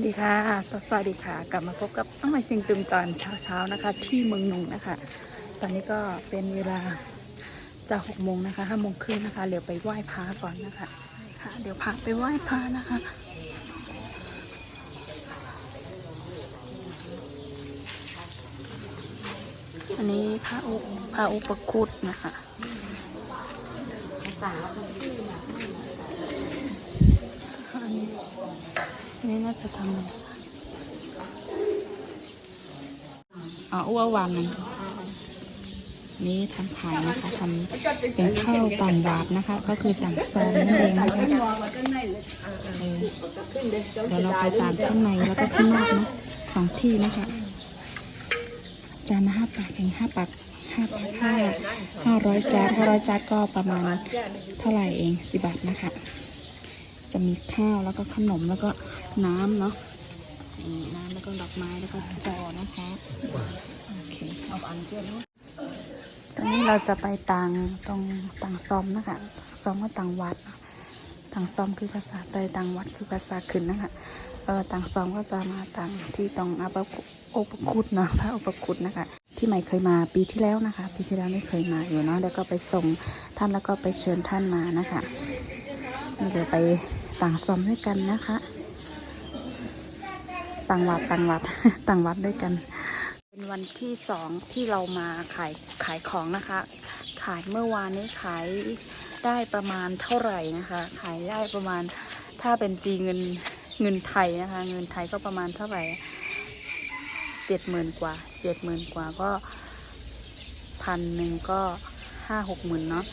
วัสดีค่ะ สวัสดีค่ะ กลับมาพบกับน้องใหม่ซิงตึมตอนเช้าๆนะคะ ที่เมืองนุ่งนะคะ ตอนนี้ก็เป็นเวลาจะหกโมงนะคะห้าโมงครึ่งนะคะเดี๋ยวไปไหว้พระก่อนนะคะค่ะ เดี๋ยวพาไปไหว้พระนะคะอันนี้พระอุพระอุปคุตนะคะอันนี้ นนี้น่าจะทำอ๋ออ้ววันนั้นนี่ทำขายนะคะทำเป็นข้าวต่างบาทนะคะ ก็คือต่างซองนั่นเองนะคะเออเดี๋ยวเราไปตามข้างในแล้วก็ข้างนอกนะสองที่นะคะจานละห้าบาทเองห้าบาทห้าบาทห้าห้าร้อยจานห้าร้อยจานก็ประมาณเท่าไหร่เองสิบบาทนะคะ จะมีข้าวแล้วก็ขนมแล้วก็น้ำเนาะนี่น้ำแล้วก็ดอกไม้แล้วก็จอนะคะโอเคตอนนี้เราจะไปต่างตรงต่างซอมนะคะซอมก็ต่างวัดต่างซอมคือภาษาไทยต่างวัดคือภาษาขึ้นนะคะเออต่างซอมก็จะมาต่างที่ตรงอาบโอปคุตเนาะพระอุปคุตนะคะ ที่ใหม่เคยมาปีที่แล้วนะคะ ปีที่แล้วไม่เคยมาอยู่เนาะแล้วก็ไปส่งท่านแล้วก็ไปเชิญท่านมานะคะเดี๋ยวไป ต่างซอมด้วยกันนะคะ ต่างวัดต่างวัดต่างวัดด้วยกัน เป็นวันที่สองที่เรามาขายขายของนะคะ ขายเมื่อวานนี้ขายได้ประมาณเท่าไหร่นะคะ ขายได้ประมาณถ้าเป็นตีเงินเงินไทยนะคะ เงินไทยก็ประมาณเท่าไหร่เจ็ดหมื่นกว่าเจ็ดหมื่นกว่าก็พันหนึ่งก็ ห้าหกหมื่นเนาะ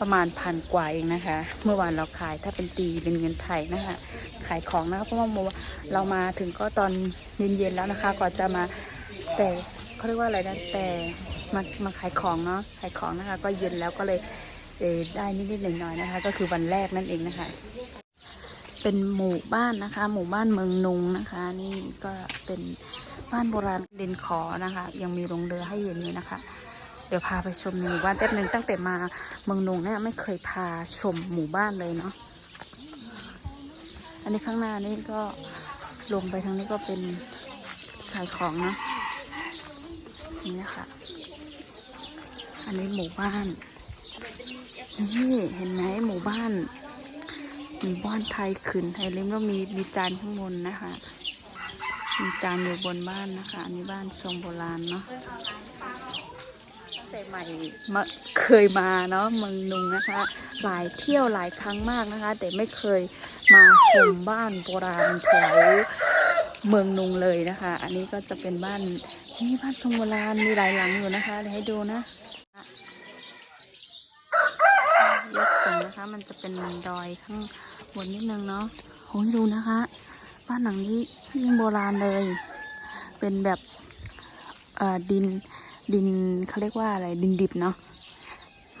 ประมาณพันกว่าเองนะคะ เมื่อวานเราขายถ้าเป็นตีเป็นเงินไทยนะคะ ขายของนะคะเพราะว่าเรามาถึงก็ตอนเย็นๆแล้วนะคะก่อนจะมาแต่เขาเรียกว่าอะไรนะแต่มามาขายของเนาะขายของนะคะ ก็เย็นแล้วก็เลยเได้นิดๆหน่อยๆนะคะ ก็คือวันแรกนั่นเองนะคะ เป็นหมู่บ้านนะคะ หมู่บ้านเมืองนุงนะคะ นี่ก็เป็นบ้านโบราณเด่นขอนะคะ ยังมีโรงเรือให้เห็นอยู่นะคะ เดี๋ยวพาไปชมหมู่บ้านแป๊บนึงตั้งแต่มาเมืองนุงเนี่ยไม่เคยพาชมหมู่บ้านเลยเนาะอันนี้ข้างหน้านี่ก็ลงไปทางนี้ก็เป็นขายของเนาะนี่ค่ะ อันนี้หมู่บ้านนี่เห็นไหมหมู่บ้านหมู่บ้านไทยขืนไทยเล่มก็มีมีจานข้างบนนะคะมีจานอยู่บนบ้านนะคะ อันนี้บ้านทรงโบราณเนาะ ตั้งแต่ใหม่มาเคยมาเนาะเมืองนุงนะคะ หลายเที่ยวหลายครั้งมากนะคะ แต่ไม่เคยมาชมบ้านโบราณแถวเมืองนุงเลยนะคะ อันนี้ก็จะเป็นบ้านนี่บ้านทรงโบราณมีหลายหลังอยู่นะคะเดี๋ยวให้ดูนะยกสูงนะคะ มันจะเป็นดอยข้างบนนิดนึงเนาะโหดูนะคะ บ้านหลังนี้ยิ่งโบราณเลย เป็นแบบดิน ดินเขาเรียกว่าอะไรดินดิบเนาะ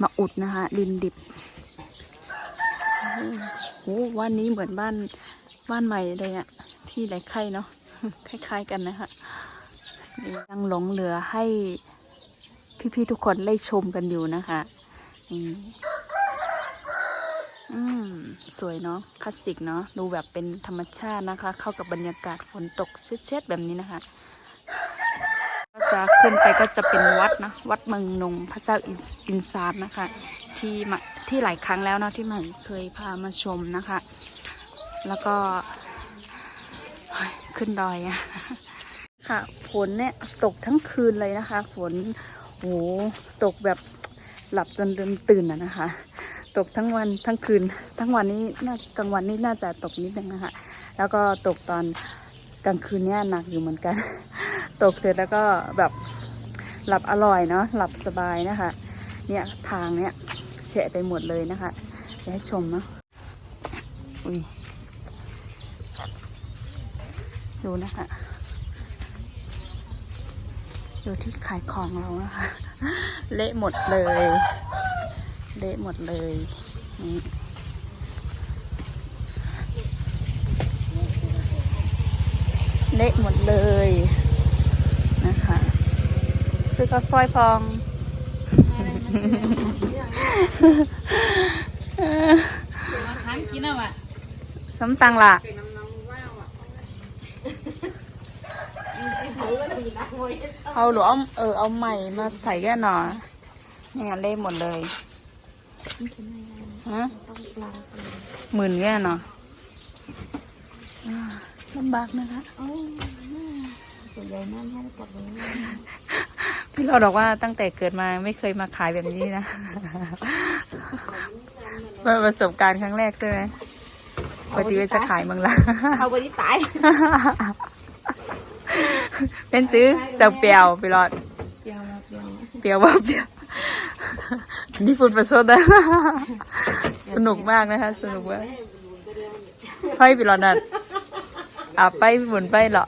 มาอุดนะคะ ดินดิบโอ้โหวันนี้เหมือนบ้านบ้านใหม่เลยอะที่ไหลไข่เนาะคล้าย ๆ กันนะคะยังหลงเหลือให้พี่ๆทุกคนได้ชมกันอยู่นะคะนี่อืมสวยเนาะคลาสสิกเนาะดูแบบเป็นธรรมชาตินะคะ เข้ากับบรรยากาศฝนตกเช็ดๆแบบนี้นะคะ จะขึ้นไปก็จะเป็นวัดนะ วัดเมืองนงพระเจ้าอินซาร์นะคะ ที่มาที่หลายครั้งแล้วนะที่ใหม่เคยพามาชมนะคะ แล้วก็ขึ้นดอยอะค่ะฝนเนี่ยตกทั้งคืนเลยนะคะ ฝนโหตกแบบหลับจนเดินตื่นอะนะคะ ตกทั้งวันทั้งคืน ทั้งวันนี้น่ากลางวันนี้น่าจะตกนิดนึงนะคะ แล้วก็ตกตอนกลางคืนเนี่ยหนักอยู่เหมือนกัน ตกเสร็จแล้วก็แบบหลับอร่อยเนาะหลับสบายนะคะ เนี่ยทางเนี่ยแฉะไปหมดเลยนะคะเดี๋ยวให้ชมเนาะอุ้ยดูนะคะดูที่ขายของเรานะคะ เละหมดเลย เละหมดเลยนี่เละหมดเลย นะคะ ซื้อก็สร้อยพองทานกินเอาอะสมตังละเอาหรือเอาเออเอาใหม่มาใส่แค่หน่อไม่งั้นเละหมดเลยฮะหมื่นแค่หน่ออ่าลำบากนะคะ ส่วนใหญ่นั่นให้กลับเลยพี่เราบอกว่าตั้งแต่เกิดมาไม่เคยมาขายแบบนี้นะเป็นประสบการณ์ครั้งแรกใช่ไหมปกติว่าจะขายเมืองละเอาไปที่ตาย เป็นซื้อจากเปียวไปรอดเดียวนะเดียวนะเปียวว่าเปียวนี่พูดประชดนะสนุกมากนะคะ สนุกมากให้ไปรอดนั่นอะไปหมุนไปเหรอ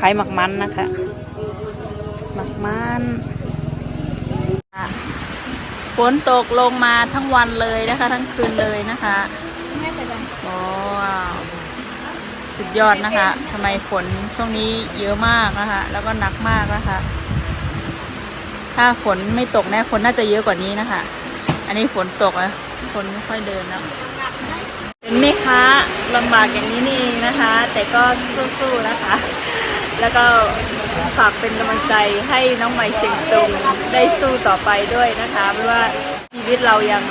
ขายหมักมันนะคะ หมักมันฝนตกลงมาทั้งวันเลยนะคะ ทั้งคืนเลยนะคะแม่ใส่ไปว้าวสุดยอดนะคะทำไมฝนช่วงนี้เยอะมากนะคะ แล้วก็หนักมากนะคะ ถ้าฝนไม่ตกเนี่ยคนน่าจะเยอะกว่านี้นะคะ อันนี้ฝนตกอะคนไม่ค่อยเดินแล้วเป็นไหมคะลำบากอย่างนี้นี่เองนะคะ แต่ก็สู้ๆนะคะ แล้วก็ฝากเป็นกำลังใจให้น้องใหม่เสียงตรงได้สู้ต่อไปด้วยนะคะเพราะว่าชีวิตเรายัง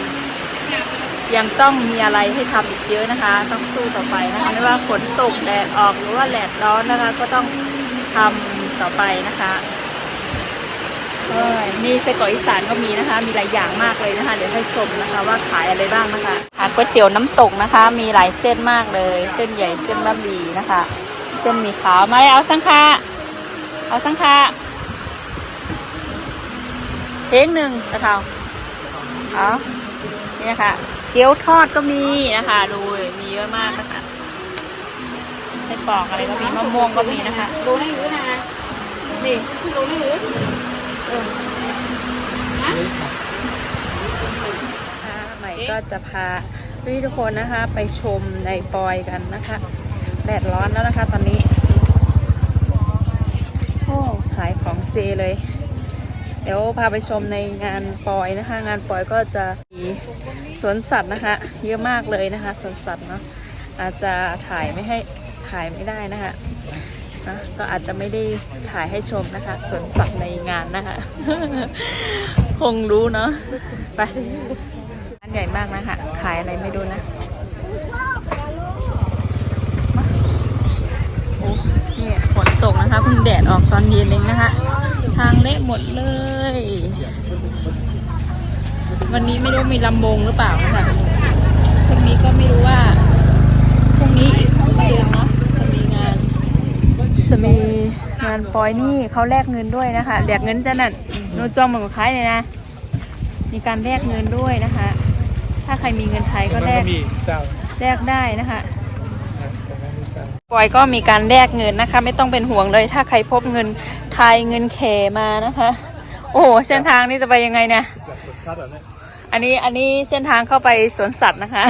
ยังต้องมีอะไรให้ทำอีกเยอะนะคะ ต้องสู้ต่อไปนะคะไม่ว่าฝนตกแดดออกหรือว่าแดดร้อนนะคะ ก็ต้องทำต่อไปนะคะนี่ไส้กรอกอีสานก็มีนะคะ มีหลายอย่างมากเลยนะคะ เดี๋ยวให้ชมนะคะ ว่าขายอะไรบ้างนะคะก๋วยเตี๋ยวน้ำตกนะคะ มีหลายเส้นมากเลย เส้นใหญ่เส้นบะหมี่นะคะ ส้นหมี่ขาวมาเลยเอาสังคาเอาสังคาเพลงหนึ่งกะเทาเอานี่นะคะเกี๊ยวทอดก็มีนะคะ ดูเลยมีเยอะมากนะคะไส้กรอกอะไรก็มีมะม่วงก็มีนะคะรู้ให้รู้นะนี่คือรู้ให้รู้เออใหม่ก็จะพาพี่ทุกคนนะคะ ไปชมในปอยกันนะคะ แดดร้อนแล้วนะคะ ตอนนี้ โอ้ ขายของเจเลย เดี๋ยวพาไปชมในงานปอยนะคะ งานปอยก็จะมีสวนสัตว์นะคะ เยอะมากเลยนะคะสวนสัตว์เนาะ อาจจะถ่ายไม่ให้ถ่ายไม่ได้นะคะนะก็อาจจะไม่ได้ถ่ายให้ชมนะคะสวนสัตว์ในงานนะคะ คงรู้เนาะ ไปร้านใหญ่มากนะคะ ขายอะไรไม่รู้นะมาโอ้เนี่ยฝน ตกนะคะเพิ่งแดดออกตอนเย็นเองนะคะ ทางเละหมดเลย วันนี้ไม่รู้มีลำวงหรือเปล่านะคะพรุ่งนี้ก็ไม่รู้ว่าพรุ่งนี้อีกเดือนเนาะจะมีงาน จะมีงานปอยนี่เขาแลกเงินด้วยนะคะแลกเงินจะนั่นโนจอมเหมือนกับคล้ายเลยนะ มีการแลกเงินด้วยนะคะ ถ้าใครมีเงินไทยก็แลกมีเจ้าแลกได้นะคะแต่ไม่ มีเจ้าปอยก็มีการแลกเงินนะคะ ไม่ต้องเป็นห่วงเลยถ้าใครพบเงินไทยเงินเคมานะคะ โอ้โหเส้นทางนี้จะไปยังไงเนี่ยจากสดชาติแบบนี้อันนี้อันนี้เส้นทางเข้าไปสวนสัตว์นะคะ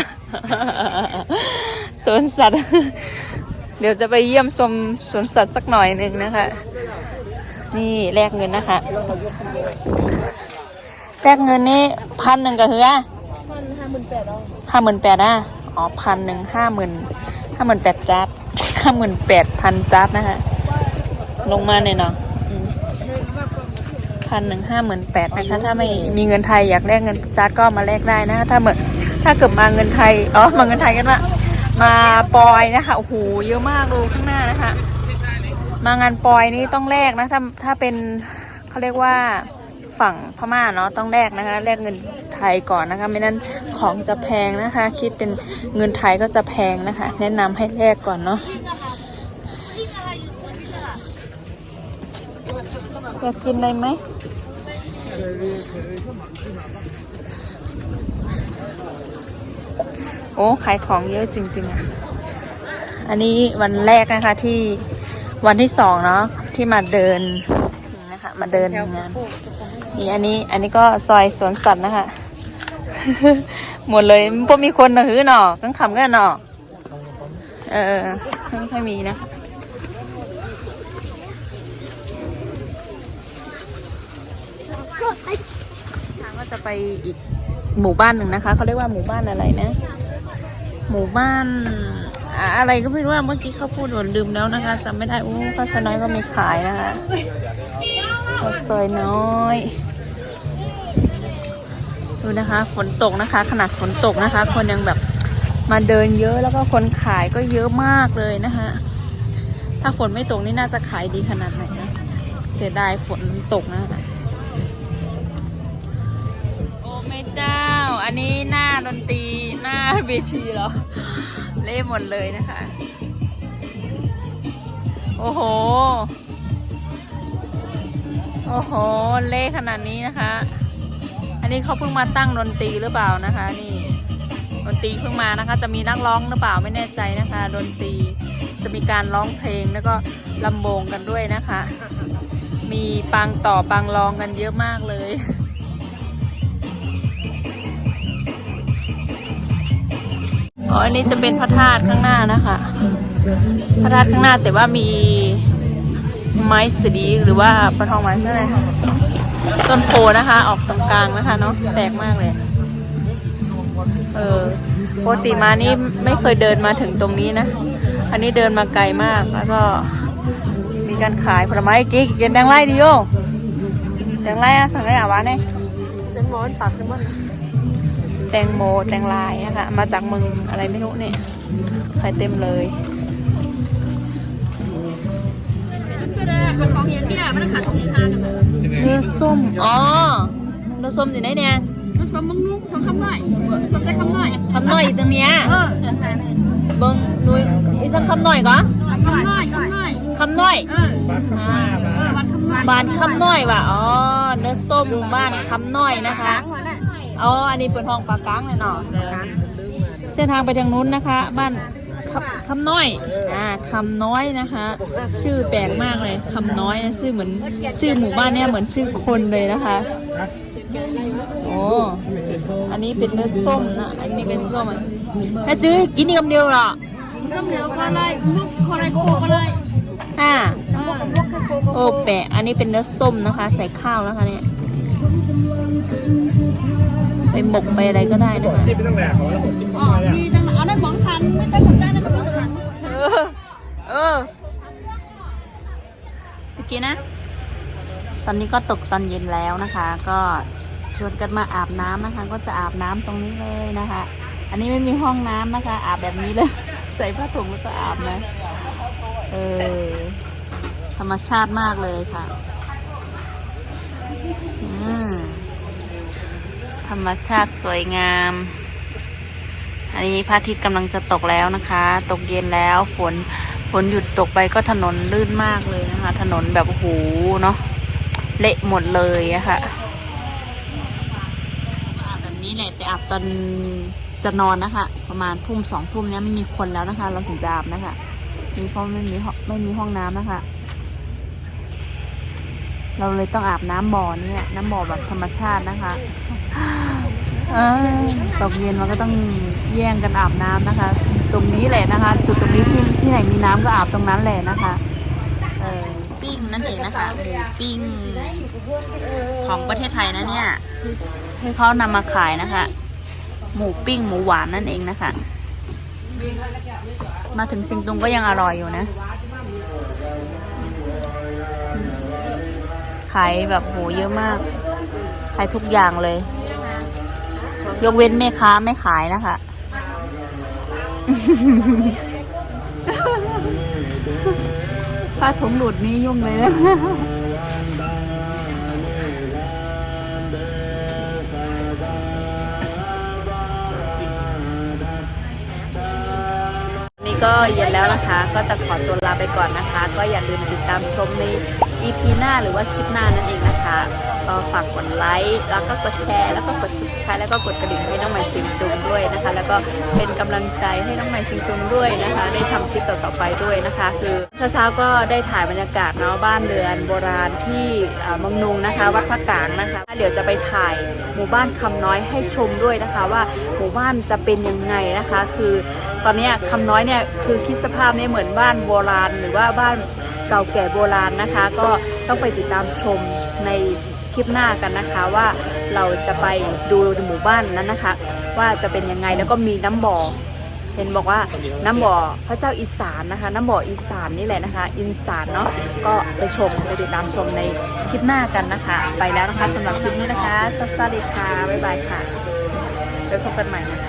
สวนสัตว์ เดี๋ยวจะไปเยี่ยมชมสวนสัตว์สักหน่อยหนึ่งนะคะ นี่แลกเงินนะคะแลกเงินนี่พันหนึ่งกับเฮือพันห้าหมื่นแปดเอาห้าหมื่นแปดอะอ๋อพันหนึ่งห้าหมื่นห้าหมื่นแปดจัด ห้าหมื่นแปดพันจัดนะคะลงมาเนี่ยเนาะพันหนึ่งห้าหมื่นแปดนะคะถ้าไม่มีเงินไทยอยากแลกเงินจัดก็มาแลกได้นะคะถ้าเหมือนถ้าเกิดมาเงินไทยอ๋อมาเงินไทยกันว่ามาปอยนะคะโอ้โหเยอะมากดูข้างหน้านะคะ มางานปอยนี่ต้องแลกนะถ้าถ้าเป็นเขาเรียกว่า ฝั่งพม่าเนาะต้องแลกนะคะแลกเงินไทยก่อนนะคะ ไม่นั้นของจะแพงนะคะ คิดเป็นเงินไทยก็จะแพงนะคะ แนะนำให้แลกก่อนเนาะจะกินอะไรไหมโอ้ขายของเยอะจริง ๆอะอันนี้วันแรกนะคะที่วันที่สองเนาะที่มาเดินนะคะมาเดินงาน นี่อันนี้อันนี้ก็ซอยสวนสัตว์นะคะหมดเลยพวกมีคนนะหือหนอกังขำกันหนอเออไม่ค่อยมีนะทางก็จะไปอีกหมู่บ้านหนึ่งนะคะเขาเรียกว่าหมู่บ้านอะไรนะ หมู่บ้านอะไรก็ไม่รู้เมื่อกี้เขาพูดหนลืมแล้วนะคะจำไม่ได้โอ้ข้าวซอยน้อยก็มีขายนะคะข้าวซอยน้อย ดูนะคะฝนตกนะคะ ขนาดฝนตกนะคะ คนยังแบบมาเดินเยอะแล้วก็คนขายก็เยอะมากเลยนะคะ ถ้าฝนไม่ตกนี่น่าจะขายดีขนาดไหนนะเสียดายฝนตกนะโอ้แม่เจ้า อันนี้หน้าดนตรีหน้าเวทีเหรอ เละหมดเลยนะคะ โอ้โหโอ้โห เละขนาดนี้นะคะ นนี้เขาเพิ่งมาตั้งดนตรีหรือเปล่านะคะ นี่ดนตรีเพิ่งมานะคะ จะมีนักร้องหรือเปล่าไม่แน่ใจนะคะ ดนตรีจะมีการร้องเพลงแล้วก็ลำโบงกันด้วยนะคะ มีปังต่อปังรองกันเยอะมากเลยอ๋ออันนี้จะเป็นพระธาตุข้างหน้านะคะ พระธาตุข้างหน้าแต่ว่ามีไม้สดีหรือว่าประทองไม้ใช่ไหมคะ ต้นโพนะคะ ออกตรงกลางนะคะเนาะแปลกมากเลย เออปกติมานี่ไม่เคยเดินมาถึงตรงนี้นะ อันนี้เดินมาไกลมากแล้วก็ มีการขายผลไม้กิ๊กกินแดงไล่ดิโยแดงไล่อะสั่งได้หรอวะเนี่ยเป็นหมอนปากเป็นหมอนแตงโมแตงลายนะคะมาจากเมืองอะไรไม่รู้เนี่ยขายเต็มเลย ก็ได้ขายของเฮียเตี้ยไม่ได้ขายของเฮียฮากันนะเนื้อส้ม อ๋อเนื้อส้มอยู่ไหนเนี่ยผสมมึงนุ่งผสมคำหน่อยผสมได้คำหน่อยคำน้อยอยู่ตรงเนี้ยเออเบิ้งนุยอีสังคำน้อยก่อนคำหน่อยคำหน่อยคำน้อยเอออ่าเออวันคำหน่อยบ้านคำน้อยว่ะ อ๋อ เนื้อส้มบ้านคำน้อยนะคะ อ๋อ อันนี้เป็นห้องปลากลางเลยเนาะเส้นทางไปทางนู้นนะคะ บ้าน คำคำน้อย อ่าคำน้อยนะคะ ชื่อแปลกมากเลยคำน้อยนะชื่อเหมือนชื่อหมู่บ้านเนี่ยเหมือนชื่อคนเลยนะคะโอ้อันนี้เป็นเนื้อส้มนะ อันนี้เป็นส้มอะถ้าซื้อกินนี่คำเดียวเหรอก็เหนียวก็เลยมุกก็เลยโคก็เลยอ่าเออโอ้แปะอันนี้เป็นเนื้อส้มนะคะ ใส่ข้าวนะคะเนี่ยไปหมกไปอะไรก็ได้นะคะที่ไม่ต้ อ๋อมีจังเอานั่นหมองสันไม่ใช่ของจ้านั่นก็หมองสันเออ เออตะกี้นะ ตอนนี้ก็ตกตอนเย็นแล้วนะคะ ก็ชวนกันมาอาบน้ำนะคะ ก็จะอาบน้ำตรงนี้เลยนะคะ อันนี้ไม่มีห้องน้ำนะคะ อาบแบบนี้เลย ใส่ผ้าถุงแล้วก็อาบนะ เออ ธรรมชาติมากเลยค่ะ อืมธรรมชาติสวยงาม อันนี้พระอาทิตย์กำลังจะตกแล้วนะคะ ตกเย็นแล้วฝนฝนหยุดตกไปก็ถนนลื่นมากเลยนะคะ ถนนแบบโอ้โหเนาะเละหมดเลยอะค่ะอาบแบบนี้แหละไปอาบตอนจะนอนนะคะ ประมาณทุ่มสองทุ่มเนี้ยไม่มีคนแล้วนะคะ เราถึงจะอาบนะคะนี่เพราะไม่มีห้องไม่มีห้องน้ำนะคะ เราเลยต้องอาบน้ำบ่อเนี่ย น้ำบ่อแบบธรรมชาตินะคะ ออตกเย็นมันก็ต้องแย่งกันอาบน้ำนะคะ ตรงนี้แหละนะคะ จุดตรงนี้ที่ที่ไหนมีน้ำก็อาบตรงนั้นแหละนะคะ เออปิ้งนั่นเองนะคะหมูปิ้งของประเทศไทยนะเนี่ยที่ที่เขานำมาขายนะคะ หมูปิ้งหมูหวานนั่นเองนะคะ มาถึงซิงตุงก็ยังอร่อยอยู่นะ ขายแบบโหเยอะมาก ขายทุกอย่างเลย ยกเว้นแม่ค้าไม่ขายนะคะ ผ้าถุงหลุดนี้ยุ่งเลยนะ ก็เย็นแล้วนะคะ ก็จะขอตัวลาไปก่อนนะคะ ก็อย่าลืมติดตามชมใน EP หน้าหรือว่าคลิปหน้านั่นเองนะคะก็ฝากกดไลค์แล้วก็กดแชร์แล้วก็กด subscribe แล้วก็กดกระดิ่งให้น้องใหม่ซิมตุงด้วยนะคะ แล้วก็เป็นกำลังใจให้น้องใหม่ซิมตุงด้วยนะคะ ได้ทำคลิปต่อๆไปด้วยนะคะ คือเช้าๆก็ได้ถ่ายบรรยากาศเนาะบ้านเรือนโบราณที่อ่าเมองนุงนะคะวัดพระกลางนะคะ เดี๋ยวจะไปถ่ายหมู่บ้านคำน้อยให้ชมด้วยนะคะ ว่าหมู่บ้านจะเป็นยังไงนะคะ คือตอนนี้ยคำน้อยเนี่ยคือคิดสภาพเนี่ยเหมือนบ้านโบราณ หรือว่าบ้านเก่าแก่โบราณนะคะ ก็ต้องไปติดตามชมในคลิปหน้ากันนะคะว่าเราจะไปดูหมู่บ้านนั้นนะคะ ว่าจะเป็นยังไงแล้วก็มีน้ำบ่อเห็นบอกว่าน้ำบ่อพระเจ้าอีสานนะคะ น้ำบ่ออีสานนี่แหละนะคะ อินสานเนาะก็ไปชมไปติดตามชมในคลิปหน้ากันนะคะ ไปแล้วนะคะสำหรับคลิปนี้นะคะ สวัสดีค่ะ บ๊ายบายค่ะไว้พบกันใหม่นะคะ